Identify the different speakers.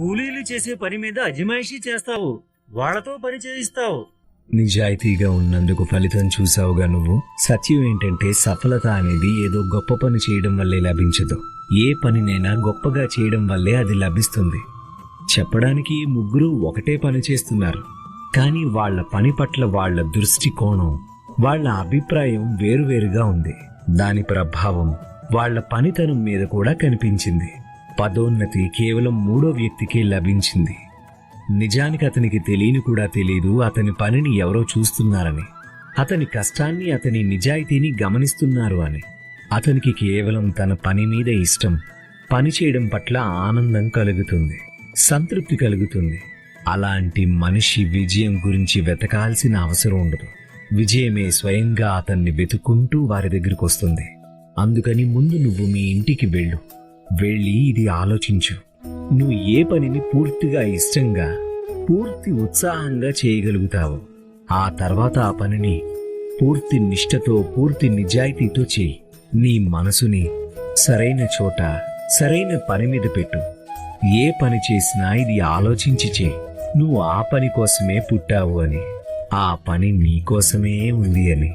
Speaker 1: కూలీలు చేసే పని మీద అజమాయిషీ చేస్తావు. వాళ్ళతో పని చేయిస్తావు.
Speaker 2: నిజాయితీగా ఉన్నందుకు ఫలితం చూసావుగా నువ్వు? సత్యం ఏంటంటే సఫలత అనేది ఏదో గొప్ప పని చేయడం వల్లే లభించదు. ఏ పనినైనా గొప్పగా చేయడం వల్లే అది లభిస్తుంది. చెప్పడానికి ఈ ముగ్గురు ఒకటే పని చేస్తున్నారు. కానీ వాళ్ళ పని పట్ల వాళ్ళ దృష్టికోణం వాళ్ళ అభిప్రాయం వేరువేరుగా ఉంది. దాని ప్రభావం వాళ్ళ పనితనం మీద కూడా కనిపించింది. పదోన్నతి కేవలం మూడో వ్యక్తికే లభించింది. నిజానికి అతనికి తెలియని కూడా తెలియదు అతని పనిని ఎవరో చూస్తున్నారని. అతని కష్టాన్ని అతని నిజాయితీని గమనిస్తున్నారు అని. అతనికి కేవలం తన పని మీద ఇష్టం. పని చేయడం పట్ల ఆనందం కలుగుతుంది. సంతృప్తి కలుగుతుంది. అలాంటి మనిషి విజయం గురించి వెతకాల్సిన అవసరం ఉండదు. విజయమే స్వయంగా అతన్ని వెతుక్కుంటూ వారి దగ్గరికి వస్తుంది. అందుకని ముందు నువ్వు మీ ఇంటికి వెళ్ళు. వెళ్ళి ఇది ఆలోచించు. నువ్వు ఏ పనిని పూర్తిగా ఇష్టంగా పూర్తి ఉత్సాహంగా చేయగలుగుతావు ఆ తర్వాత ఆ పనిని పూర్తి నిష్ఠతో పూర్తి నిజాయితీతో చేయి. నీ మనసుని సరైన చోట సరైన పని మీద పెట్టు. ఏ పని చేసినా ఇది ఆలోచించి చేయి. నువ్వు ఆ పని కోసమే పుట్టావు అని ఆ పని నీ కోసమే ఉంది అని.